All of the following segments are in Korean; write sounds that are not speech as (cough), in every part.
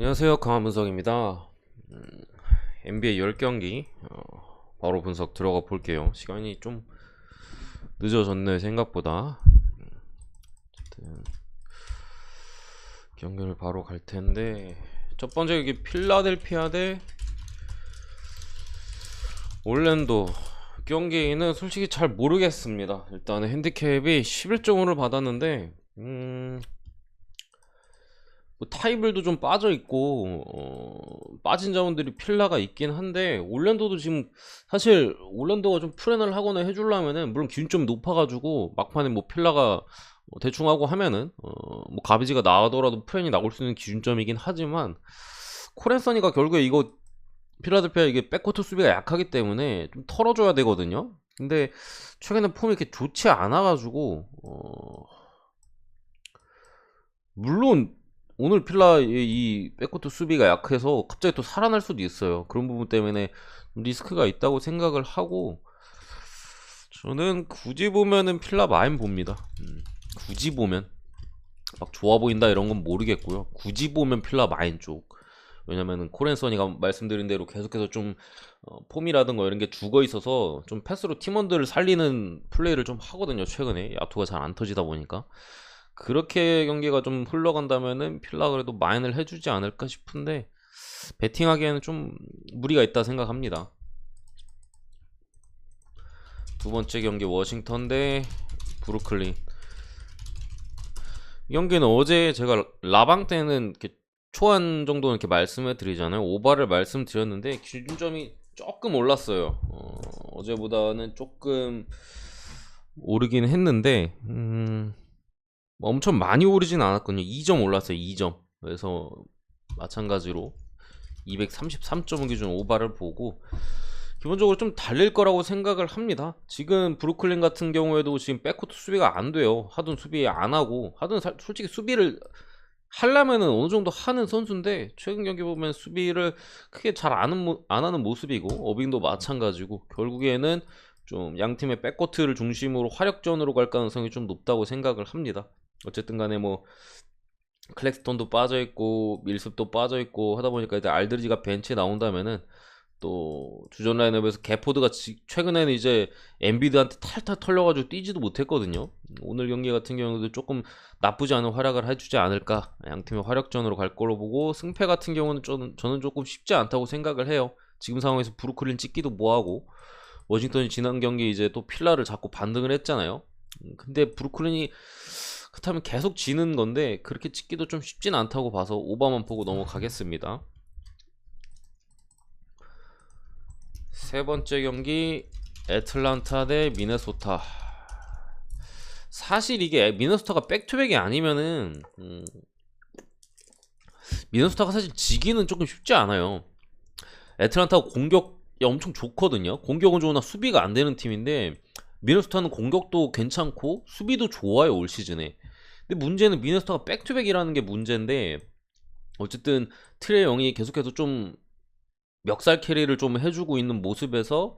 안녕하세요. 강한분석입니다. 음, NBA 10경기 어, 바로 분석 들어가 볼게요. 시간이 좀 늦어졌네 생각보다. 음, 어쨌든 경기를 바로 갈 텐데 첫 번째 여기 필라델피아 대 올랜도. 경기는 솔직히 잘 모르겠습니다. 일단 핸디캡이 11.5를 받았는데 음 뭐 타이블도 좀 빠져 있고 어, 빠진 자원들이 필라가 있긴 한데 올랜도도 지금 사실 올랜도가 좀 프렌을 하거나 해주려면은 물론 기준 좀 높아가지고 막판에 뭐 필라가 어, 대충 하고 하면은 어, 뭐 가비지가 나오더라도 프렌이 나올 수 있는 기준점이긴 하지만 코렌서니가 결국에 이거 필라델피아 이게 백코트 수비가 약하기 때문에 좀 털어줘야 되거든요. 근데 최근에 폼이 이렇게 좋지 않아가지고 어, 물론 오늘 필라의 이 백코트 수비가 약해서 갑자기 또 살아날 수도 있어요. 그런 부분 때문에 리스크가 있다고 생각을 하고 저는 굳이 보면은 필라 마인 봅니다. 음, 굳이 보면 막 좋아 보인다 이런 건 모르겠고요. 굳이 보면 필라 마인 쪽. 왜냐면은 코렌서니가 말씀드린 대로 계속해서 좀 어, 폼이라든가 이런 게 죽어 있어서 좀 패스로 팀원들을 살리는 플레이를 좀 하거든요. 최근에 야투가 잘 안 터지다 보니까. 그렇게 경기가 좀 흘러간다면은 필라 그래도 마인을 해주지 않을까 싶은데 베팅하기에는 좀 무리가 있다 생각합니다. 두 번째 경기 워싱턴 대 브루클린. 이 경기는 어제 제가 라방 때는 이렇게 초안 정도는 이렇게 말씀을 드리잖아요. 오바를 말씀드렸는데 기준점이 조금 올랐어요. 어, 제보다는 조금 오르긴 했는데 음, 엄청 많이 오르진 않았거든요. 2점 올랐어요. 2점. 그래서 마찬가지로 233점 기준 오바를 보고 기본적으로 좀 달릴 거라고 생각을 합니다. 지금 브루클린 같은 경우에도 지금 백코트 수비가 안 돼요. 하든 수비 안 하고 하든 사- 솔직히 수비를 하려면은 어느 정도 하는 선수인데 최근 경기 보면 수비를 크게 잘안안 하는 모습이고 어빙도 마찬가지고 결국에는 좀 양 팀의 백코트를 중심으로 화력전으로 갈 가능성이 좀 높다고 생각을 합니다. 어쨌든 간에 뭐 클렉스톤도 빠져 있고 밀습도 빠져 있고 하다 보니까 이제 알드리지가 벤치에 나온다면은 또 주전 라인업에서 개포드가 지- 최근에는 이제 엔비드한테 탈탈 털려가지고 뛰지도 못했거든요. 오늘 경기 같은 경우도 조금 나쁘지 않은 활약을 해주지 않을까. 양 팀의 화력전으로 갈 걸로 보고 승패 같은 경우는 저는, 저는 조금 쉽지 않다고 생각을 해요. 지금 상황에서 브루클린 찍기도 뭐하고 워싱턴이 지난 경기 이제 또 필라를 잡고 반등을 했잖아요. 음, 근데 브루클린이 그렇다면 계속 지는 건데 그렇게 찍기도 좀 쉽진 않다고 봐서 오바만 보고 넘어가겠습니다. 세 번째 경기 애틀란타 대 미네소타. 사실 이게 미네소타가 백투백이 아니면은 음, 미네소타가 사실 지기는 조금 쉽지 않아요. 애틀란타가 공격이 엄청 좋거든요. 공격은 좋으나 수비가 안 되는 팀인데 미네소타는 공격도 괜찮고 수비도 좋아요 올 시즌에. 근데 문제는 미네소타가 백투백이라는 게 문제인데 어쨌든 트레 영이 계속해서 좀 멱살 캐리를 좀 해주고 있는 모습에서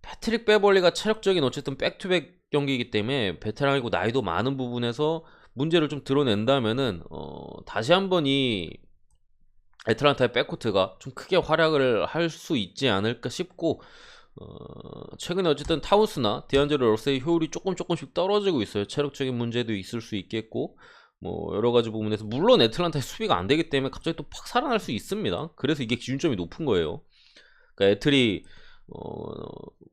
패트릭 베벌리가 체력적인 어쨌든 백투백 경기이기 때문에 베테랑이고 나이도 많은 부분에서 문제를 좀 드러낸다면은 어, 다시 한번 이 애틀란타의 백코트가 좀 크게 활약을 할 수 있지 않을까 싶고 어, 최근에 어쨌든 타우스나 디안젤로 러스의 효율이 조금 조금씩 떨어지고 있어요. 체력적인 문제도 있을 수 있겠고 뭐 여러 가지 부분에서 물론 애틀란타의 수비가 안 되기 때문에 갑자기 또 팍 살아날 수 있습니다. 그래서 이게 기준점이 높은 거예요. 그러니까 애틀이 어,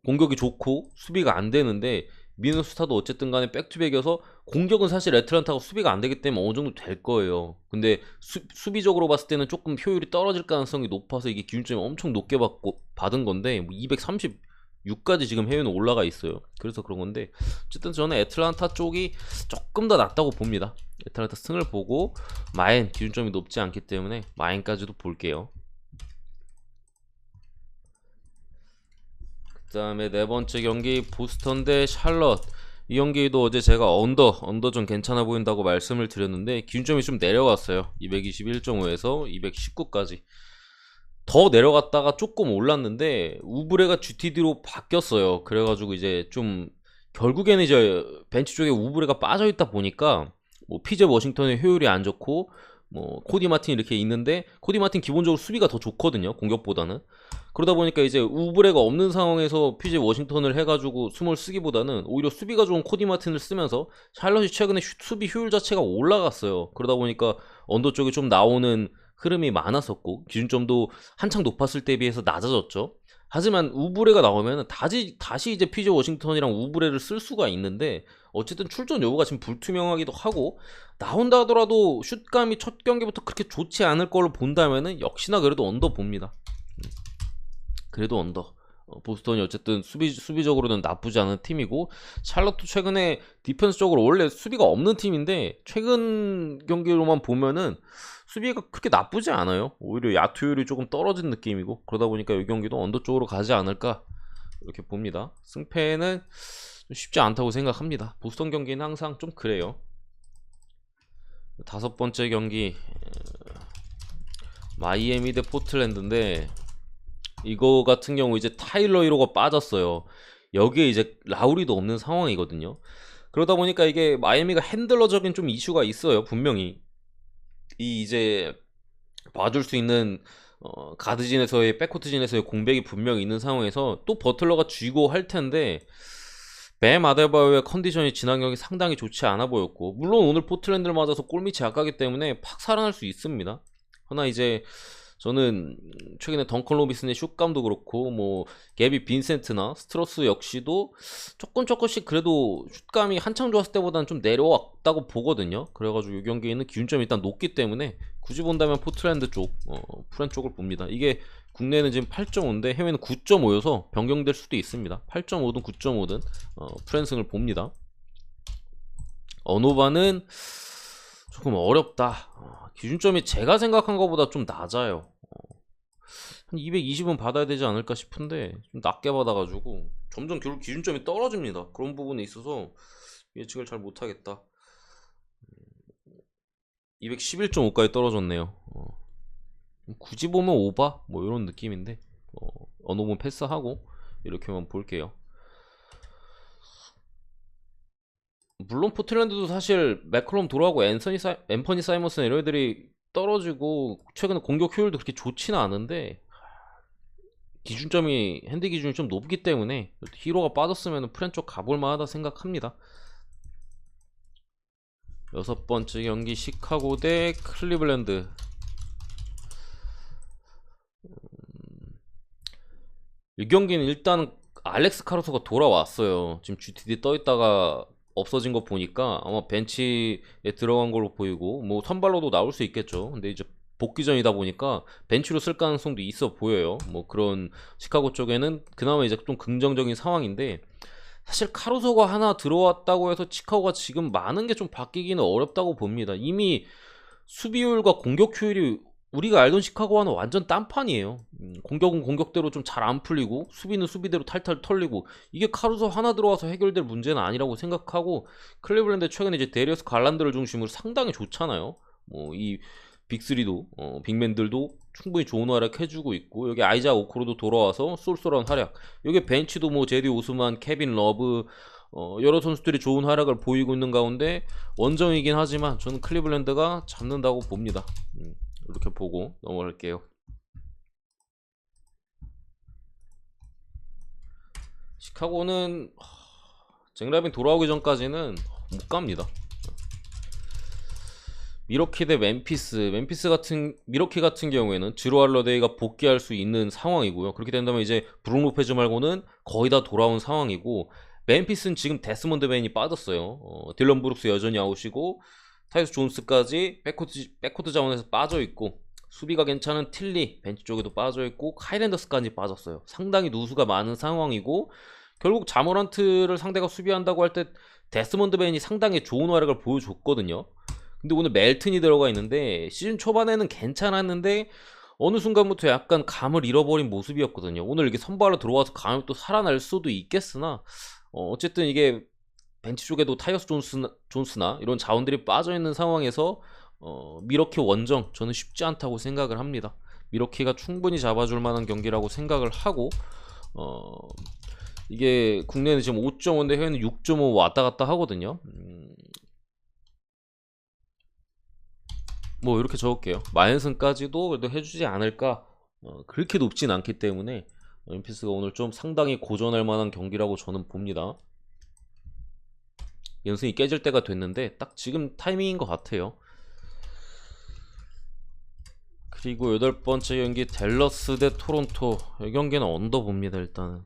공격이 좋고 수비가 안 되는데 미네소타도 어쨌든 간에 백투백이어서 공격은 사실 애틀란타가 수비가 안 되기 때문에 어느 정도 될 거예요. 근데 수, 수비적으로 봤을 때는 조금 효율이 떨어질 가능성이 높아서 이게 기준점이 엄청 높게 받고 받은 건데 뭐 236까지 지금 해외는 올라가 있어요. 그래서 그런 건데 어쨌든 저는 애틀란타 쪽이 조금 더 낫다고 봅니다. 애틀란타 승을 보고 마인 기준점이 높지 않기 때문에 마인까지도 볼게요. 다음에 네 번째 경기 보스턴 대 샬럿. 이 경기도 어제 제가 언더 언더 좀 괜찮아 보인다고 말씀을 드렸는데 기준점이 좀 내려갔어요. 221.5에서 219까지. 더 내려갔다가 조금 올랐는데 우브레가 GTD로 바뀌었어요. 그래가지고 이제 좀 결국에는 이제 벤치 쪽에 우브레가 빠져 있다 보니까 뭐 피제 워싱턴의 효율이 안 좋고 뭐 코디 마틴 이렇게 있는데 코디 마틴 기본적으로 수비가 더 좋거든요 공격보다는. 그러다 보니까 이제 우브레가 없는 상황에서 피제 워싱턴을 해가지고 숨을 쓰기보다는 오히려 수비가 좋은 코디 마틴을 쓰면서 샬럿이 최근에 슈- 수비 효율 자체가 올라갔어요. 그러다 보니까 언더 쪽에 좀 나오는 흐름이 많았었고 기준점도 한창 높았을 때 비해서 낮아졌죠. 하지만 우브레가 나오면 다시 다시 이제 피제 워싱턴이랑 우브레를 쓸 수가 있는데 어쨌든 출전 여부가 지금 불투명하기도 하고 나온다 하더라도 슛감이 첫 경기부터 그렇게 좋지 않을 걸로 본다면은 역시나 그래도 언더 봅니다. 음. 그래도 언더. 어, 보스턴이 어쨌든 수비 수비적으로는 나쁘지 않은 팀이고 샬럿도 최근에 디펜스적으로 원래 수비가 없는 팀인데 최근 경기로만 보면은 수비가 그렇게 나쁘지 않아요. 오히려 야투율이 조금 떨어진 느낌이고 그러다 보니까 이 경기도 언더 쪽으로 가지 않을까 이렇게 봅니다. 승패는 좀 쉽지 않다고 생각합니다. 보스턴 경기는 항상 좀 그래요. 다섯 번째 경기 어, 마이애미 대 포틀랜드인데 이거 같은 경우 이제 타일러 1호가 빠졌어요. 여기에 이제 라우리도 없는 상황이거든요. 그러다 보니까 이게 마이애미가 핸들러적인 좀 이슈가 있어요. 분명히 이 이제 봐줄 수 있는 어, 가드진에서의 백코트진에서의 공백이 분명히 있는 상황에서 또 버틀러가 쥐고 할 텐데 뱀 아데바요의 컨디션이 지난 경기 상당히 좋지 않아 보였고 물론 오늘 포틀랜드를 맞아서 골밑이 약하기 때문에 팍 살아날 수 있습니다. 하나 이제 저는 최근에 덩컨 로비슨의 슛감도 그렇고 뭐 게비 빈센트나 스트로스 역시도 조금 조금씩 그래도 슛감이 한창 좋았을 때보다는 좀 내려왔다고 보거든요. 그래가지고 이 경기에는 기준점이 일단 높기 때문에 굳이 본다면 포틀랜드 쪽, 어, 프렌 쪽을 봅니다. 이게 국내는 지금 8.5인데 해외는 9.5여서 변경될 수도 있습니다. 8.5든 9.5든 어, 프랜승을 봅니다. 어노바는 조금 어렵다. 어, 기준점이 제가 생각한 것보다 좀 낮아요. 어, 한 220은 받아야 되지 않을까 싶은데 좀 낮게 받아가지고 점점 결국 기준점이 떨어집니다. 그런 부분에 있어서 예측을 잘 못하겠다. 211.5까지 떨어졌네요. 어, 굳이 보면 오바 뭐 이런 느낌인데 어, 어느 부분 패스하고 이렇게만 볼게요. 물론 포틀랜드도 사실 맥컬럼 돌아오고 앤서니 사, 앰퍼니 사이먼슨 이런 애들이 떨어지고 최근에 공격 효율도 그렇게 좋지는 않은데 기준점이 핸드 기준이 좀 높기 때문에 히로가 빠졌으면 프렌 쪽 가볼 만하다 생각합니다. 여섯 번째 경기 시카고 대 클리블랜드 이 경기는 일단 알렉스 카루소가 돌아왔어요. 지금 GTD 떠 있다가 없어진 거 보니까 아마 벤치에 들어간 걸로 보이고 뭐 선발로도 나올 수 있겠죠. 근데 이제 복귀전이다 보니까 벤치로 쓸 가능성도 있어 보여요. 뭐 그런 시카고 쪽에는 그나마 이제 좀 긍정적인 상황인데 사실 카루소가 하나 들어왔다고 해서 시카고가 지금 많은 게 좀 바뀌기는 어렵다고 봅니다. 이미 수비율과 공격 효율이 우리가 알던 시카고와는 완전 딴판이에요. 음, 공격은 공격대로 좀 잘 안 풀리고 수비는 수비대로 탈탈 털리고 이게 카루소 하나 들어와서 해결될 문제는 아니라고 생각하고 클리블랜드 최근에 이제 데리어스 갈란드를 중심으로 상당히 좋잖아요. 뭐이 빅3도 어, 빅맨들도 충분히 좋은 활약 해주고 있고 여기 아이자 오코로도 돌아와서 쏠쏠한 활약 여기 벤치도 뭐 제디 오스만 케빈 러브 어, 여러 선수들이 좋은 활약을 보이고 있는 가운데 원정이긴 하지만 저는 클리블랜드가 잡는다고 봅니다. 음, 이렇게 보고 넘어갈게요. 시카고는 하, 잭라빈 돌아오기 전까지는 못 갑니다. 미러키 대 멤피스. 멤피스 같은 미러키 같은 경우에는 지로 할러데이가 복귀할 수 있는 상황이고요. 그렇게 된다면 이제 브룩 로페즈 말고는 거의 다 돌아온 상황이고 멤피스는 지금 데스몬드 베인이 빠졌어요. 어, 딜런 브룩스 여전히 아웃이고 타이스 존스까지 백코트 백코트 자원에서 빠져 있고 수비가 괜찮은 틸리 벤치 쪽에도 빠져 있고 카이랜더스까지 빠졌어요. 상당히 누수가 많은 상황이고 결국 자모란트를 상대가 수비한다고 할 때 데스몬드 베인이 상당히 좋은 활약을 보여줬거든요. 근데 오늘 멜튼이 들어가 있는데 시즌 초반에는 괜찮았는데 어느 순간부터 약간 감을 잃어버린 모습이었거든요. 오늘 이게 선발로 들어와서 감이 또 살아날 수도 있겠으나 어, 어쨌든 이게 벤치 쪽에도 타이어스 존스나, 존스나 이런 자원들이 빠져 있는 상황에서 어, 미러키 원정 저는 쉽지 않다고 생각을 합니다. 미러키가 충분히 잡아줄 만한 경기라고 생각을 하고 어, 이게 국내는 지금 5.5인데 해외는 6.5 왔다 갔다 하거든요. 음, 뭐 이렇게 적을게요. 마연승까지도 그래도 해주지 않을까. 어, 그렇게 높진 않기 때문에 엠피스가 오늘 좀 상당히 고전할 만한 경기라고 저는 봅니다. 연승이 깨질 때가 됐는데 딱 지금 타이밍인 것 같아요. 그리고 여덟 번째 경기 댈러스 대 토론토. 이 경기는 언더 봅니다 일단은.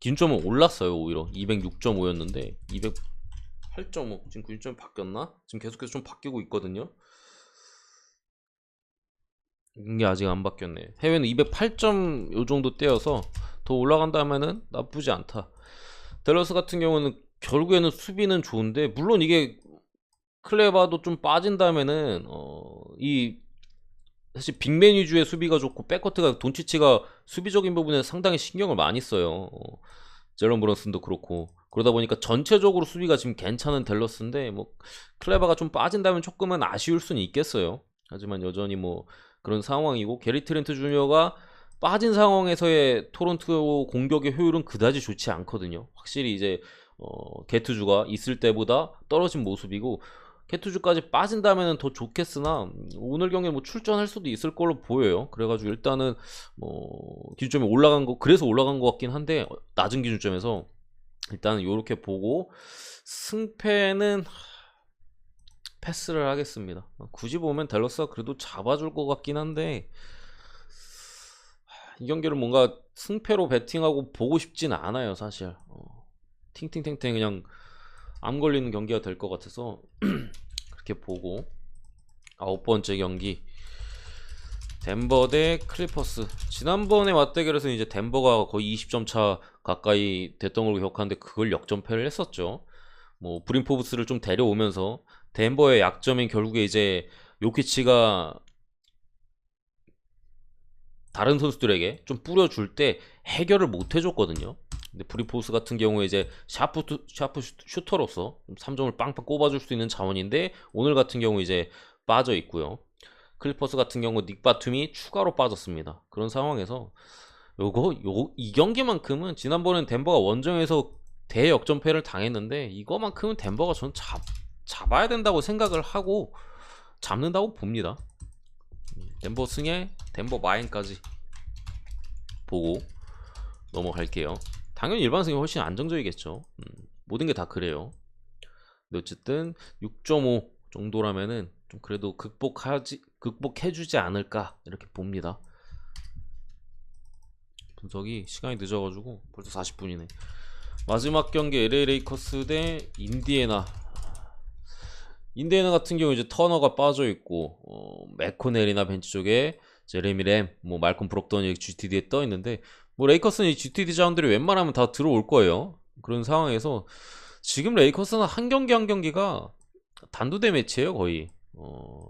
기준점은 올랐어요 오히려. 206.5였는데 208.5 지금 기준점이 바뀌었나? 지금 계속해서 좀 바뀌고 있거든요. 이게 아직 안 바뀌었네. 해외는 208점 요 정도 떼어서 더 올라간다면은 나쁘지 않다. 댈러스 같은 경우는 결국에는 수비는 좋은데 물론 이게 클레바도 좀 빠진다면은 어이 사실 빅맨 위주의 수비가 좋고 백커트가 돈치치가 수비적인 부분에 상당히 신경을 많이 써요. 어, 제런 브런슨도 그렇고 그러다 보니까 전체적으로 수비가 지금 괜찮은 댈러스인데 뭐 클레바가 좀 빠진다면 조금은 아쉬울 수는 있겠어요. 하지만 여전히 뭐 그런 상황이고 게리 트렌트 주니어가 빠진 상황에서의 토론토 공격의 효율은 그다지 좋지 않거든요. 확실히 이제 어, 게투주가 있을 때보다 떨어진 모습이고 캐투즈까지 빠진다면 더 좋겠으나 오늘 경기에 뭐 출전할 수도 있을 걸로 보여요. 그래가지고 일단은 뭐 기준점이 올라간 거 그래서 올라간 것 같긴 한데 어, 낮은 기준점에서 일단은 이렇게 보고 승패는 패스를 하겠습니다. 굳이 보면 댈러스가 그래도 잡아줄 것 같긴 한데 이 경기를 뭔가 승패로 베팅하고 보고 싶진 않아요, 사실. 어, 팅팅팅팅 그냥 암 걸리는 경기가 될 것 같아서 (clears throat) 그렇게 보고. 아홉 번째 경기. 덴버 대 클리퍼스. 지난번에 맞대결에서 이제 덴버가 거의 20점 차 가까이 됐던 걸로 기억하는데 그걸 역전패를 했었죠. 뭐 브림포브스를 좀 데려오면서 덴버의 약점인 결국에 이제 요키치가 다른 선수들에게 좀 뿌려줄 때 해결을 못 해줬거든요 근데 브리포스 같은 경우에 이제 샤프 샤프 슈터로서 3점을 빵빵 꼽아줄 수 있는 자원인데 오늘 같은 경우 이제 빠져 있고요. 클리퍼스 같은 경우 닉 바툼이 추가로 빠졌습니다. 그런 상황에서 요거 요 이 경기만큼은 지난번엔 덴버가 원정에서 대역전패를 당했는데 이거만큼은 덴버가 전 잡, 잡아야 된다고 생각을 하고 잡는다고 봅니다. 덴버 승에 덴버 마인까지 보고 넘어갈게요. 당연히 일반승이 훨씬 안정적이겠죠. 음, 모든 게 다 그래요. 근데 어쨌든 6.5 정도라면은 좀 그래도 극복하지 극복해주지 않을까 이렇게 봅니다. 분석이 시간이 늦어가지고 벌써 40분이네. 마지막 경기 LA 레이커스 대 인디애나. 인디애나 같은 경우 이제 터너가 빠져 있고 어, 맥코넬이나 벤치 쪽에 제레미 램, 뭐 말콤 브록던이 GTD에 떠 있는데 뭐 레이커스는 이 GTD 자원들이 웬만하면 다 들어올 거예요. 그런 상황에서 지금 레이커스는 한 경기 한 경기가 단두대 매치예요 거의. 어,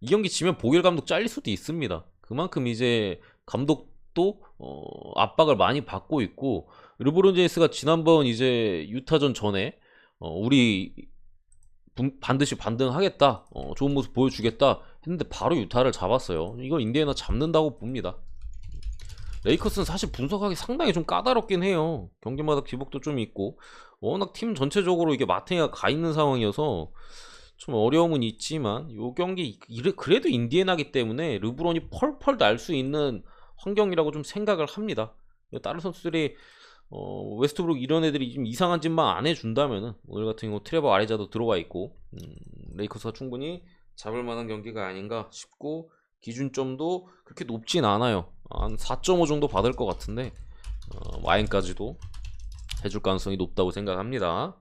이 경기 지면 보길 감독 잘릴 수도 있습니다. 그만큼 이제 감독도 어, 압박을 많이 받고 있고 르브론 제이스가 지난번 이제 유타전 전에 어, 우리 분, 반드시 반등하겠다, 어, 좋은 모습 보여주겠다 했는데 바로 유타를 잡았어요. 이거 인디애나 잡는다고 봅니다. 레이커스는 사실 분석하기 상당히 좀 까다롭긴 해요. 경기마다 기복도 좀 있고 워낙 팀 전체적으로 이게 마탱이가 가 있는 상황이어서 좀 어려움은 있지만 요 경기 그래도 인디애나기 때문에 르브론이 펄펄 날 수 있는 환경이라고 좀 생각을 합니다. 다른 선수들이 어, 웨스트브룩 이런 애들이 좀 이상한 짓만 안 해준다면은 오늘 같은 경우 트레버 아레자도 들어와 있고 음, 레이커스가 충분히 잡을 만한 경기가 아닌가 싶고 기준점도 그렇게 높진 않아요. 한 4.5 정도 받을 것 같은데 어, 와인까지도 해줄 가능성이 높다고 생각합니다.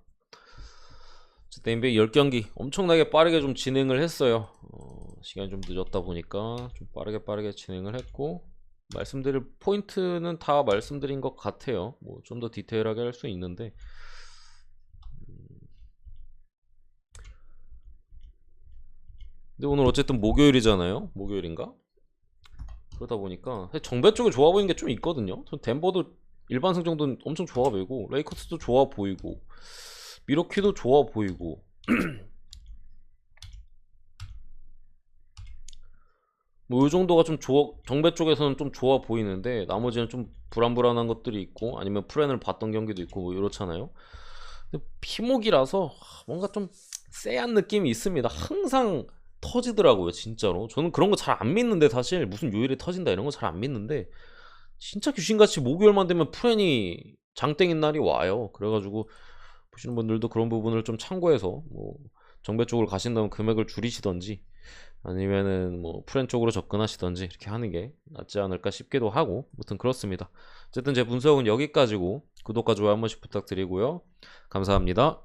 어쨌든 NBA 10경기 엄청나게 빠르게 좀 진행을 했어요. 어, 시간이 좀 늦었다 보니까 좀 빠르게 빠르게 진행을 했고 말씀드릴 포인트는 다 말씀드린 것 같아요. 뭐 좀 더 디테일하게 할 수 있는데 근데 오늘 어쨌든 목요일이잖아요. 목요일인가? 그러다 보니까 정배 쪽에 좋아 보이는 게 좀 있거든요. 전 덴버도 일반승 정도는 엄청 좋아 보이고 레이커스도 좋아 보이고 미러키도 좋아 보이고 (clears throat) 뭐이 정도가 좀 좋아 정배 쪽에서는 좀 좋아 보이는데 나머지는 좀 불안불안한 것들이 있고 아니면 프렌을 봤던 경기도 있고 뭐 이렇잖아요. 근데 피목이라서 뭔가 좀 쎄한 느낌이 있습니다. 항상 터지더라고요 진짜로. 저는 그런 거 잘 안 믿는데 사실 무슨 요일에 터진다 이런 거 잘 안 믿는데 진짜 귀신같이 목요일만 되면 프렌이 장땡인 날이 와요. 그래가지고 보시는 분들도 그런 부분을 좀 참고해서 뭐 정배 쪽으로 가신다면 금액을 줄이시던지 아니면은 뭐 프렌 쪽으로 접근하시던지 이렇게 하는 게 낫지 않을까 싶기도 하고 무튼 그렇습니다. 어쨌든 제 분석은 여기까지고 구독과 좋아요 한 번씩 부탁드리고요. 감사합니다